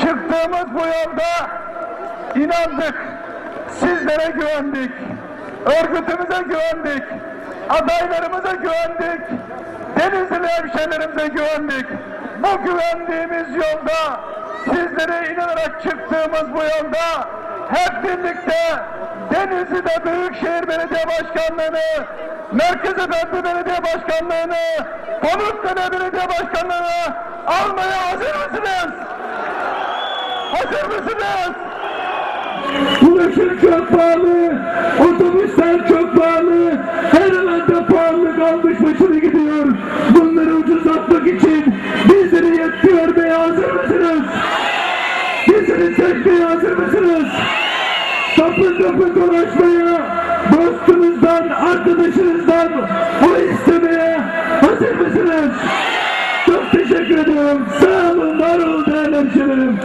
Çıktığımız bu yolda inandık, sizlere güvendik, örgütümüze güvendik, adaylarımıza güvendik, Denizli hemşehrilerimize güvendik. Bu güvendiğimiz yolda, sizlere inanarak çıktığımız bu yolda hep birlikte Denizli'de Büyükşehir Belediye Başkanlığı'nı, Merkez Efendi Belediye Başkanlığı'nı, Pamukkale Belediye Başkanlığı'nı almaya hazır mısınız? Hazır mısınız? Ulaşım çok pahalı, otobüsler çok pahalı, her alanda pahalılık almış başını gidiyor. Bunları ucuzlatmak için bizleri yetkivermeye hazır mısınız? Bizleri seçmeye hazır mısınız? Kapı kapı dolaşmaya, dostunuzdan, arkadaşınızdan o istemeye hazır mısınız? Çok teşekkür ediyorum. Sağ olun, var olun. Değerli hemşehrilerim,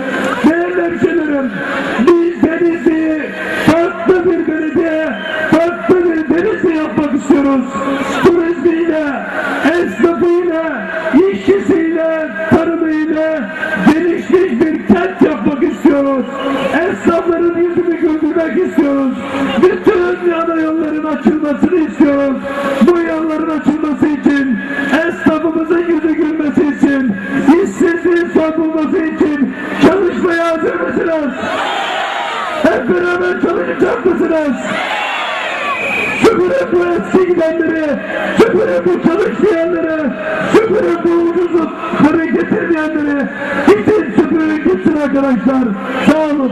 istiyoruz. Turizmiyle, esnafıyla, işçisiyle, tarımıyla gelişmiş bir kent yapmak istiyoruz. Esnafların yüzünü güldürmek istiyoruz. Bütün yana yolların açılmasını istiyoruz. Bu yolların açılması için, esnafımızın yüzü gülmesi için, işsizliğin son bulması için çalışmaya hazır mısınız? Hep beraber çalışacak mısınız? Süpürün bu eski gidenleri, süpürün bu çalışmayanları, süpürün bu ucuzlukları getirmeyenleri, gitsin süpürün gitsin arkadaşlar. Sağ olun.